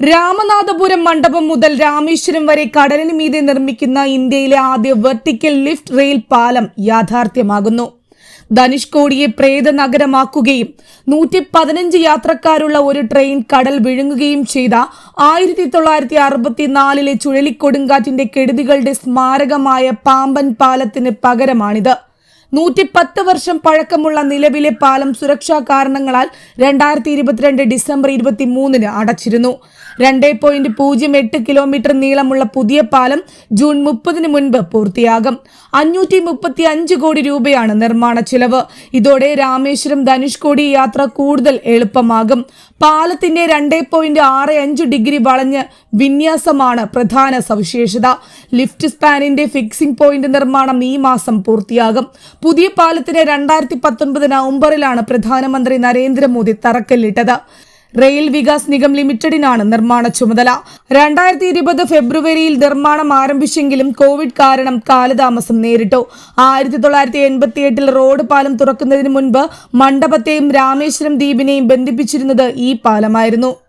രാമനാഥപുരം മണ്ഡപം മുതൽ രാമേശ്വരം വരെ കടലിന് മീതെ നിർമ്മിക്കുന്ന ഇന്ത്യയിലെ ആദ്യ വെർട്ടിക്കൽ ലിഫ്റ്റ് റെയിൽ പാലം യാഥാർത്ഥ്യമാകുന്നു. ധനുഷ്കോടിയെ പ്രേത നഗരമാക്കുകയും നൂറ്റി പതിനഞ്ച് യാത്രക്കാരുള്ള ഒരു ട്രെയിൻ കടൽ വിഴുങ്ങുകയും ചെയ്ത ആയിരത്തി തൊള്ളായിരത്തി അറുപത്തിനാലിലെ ചുഴലിക്കൊടുങ്കാറ്റിന്റെ കെടുതികളുടെ സ്മാരകമായ പാമ്പൻ പാലത്തിന് പകരമാണിത്. നൂറ്റി പത്ത് വർഷം പഴക്കമുള്ള നിലവിലെ പാലം സുരക്ഷാ കാരണങ്ങളാൽ രണ്ടായിരത്തി ഇരുപത്തിരണ്ട് ഡിസംബർ ഇരുപത്തി മൂന്നിന് അടച്ചിരുന്നു. രണ്ട് പോയിന്റ് പൂജ്യം എട്ട് കിലോമീറ്റർ നീളമുള്ള പുതിയ പാലം ജൂൺ മുപ്പതിന് മുൻപ് പൂർത്തിയാകും. അഞ്ഞൂറ്റി മുപ്പത്തി അഞ്ച് കോടി രൂപയാണ് നിർമ്മാണ ചിലവ്. ഇതോടെ രാമേശ്വരം ധനുഷ്കോടി യാത്ര കൂടുതൽ എളുപ്പമാകും. പാലത്തിന്റെ രണ്ട് പോയിന്റ് ആറ് അഞ്ച് ഡിഗ്രി വളഞ്ഞ് വിന്യാസമാണ് പ്രധാന സവിശേഷത. ലിഫ്റ്റ് സ്പാനിന്റെ ഫിക്സിംഗ് പോയിന്റ് നിർമ്മാണം ഈ മാസം പൂർത്തിയാകും. പുതിയ പാലത്തിന് രണ്ടായിരത്തി പത്തൊൻപത് നവംബറിലാണ് പ്രധാനമന്ത്രി നരേന്ദ്രമോദി തറക്കല്ലിട്ടത്. റെയിൽ വികാസ് നിഗം ലിമിറ്റഡിനാണ് നിർമ്മാണ ചുമതല. രണ്ടായിരത്തി ഇരുപത് ഫെബ്രുവരിയിൽ നിർമ്മാണം ആരംഭിച്ചെങ്കിലും കോവിഡ് കാരണം കാലതാമസം നേരിട്ടു. ആയിരത്തി തൊള്ളായിരത്തി എൺപത്തി എട്ടിൽ റോഡ് പാലം തുറക്കുന്നതിന് മുൻപ് മണ്ഡപത്തെയും രാമേശ്വരം ദ്വീപിനെയും ബന്ധിപ്പിച്ചിരുന്നത് ഈ പാലമായിരുന്നു.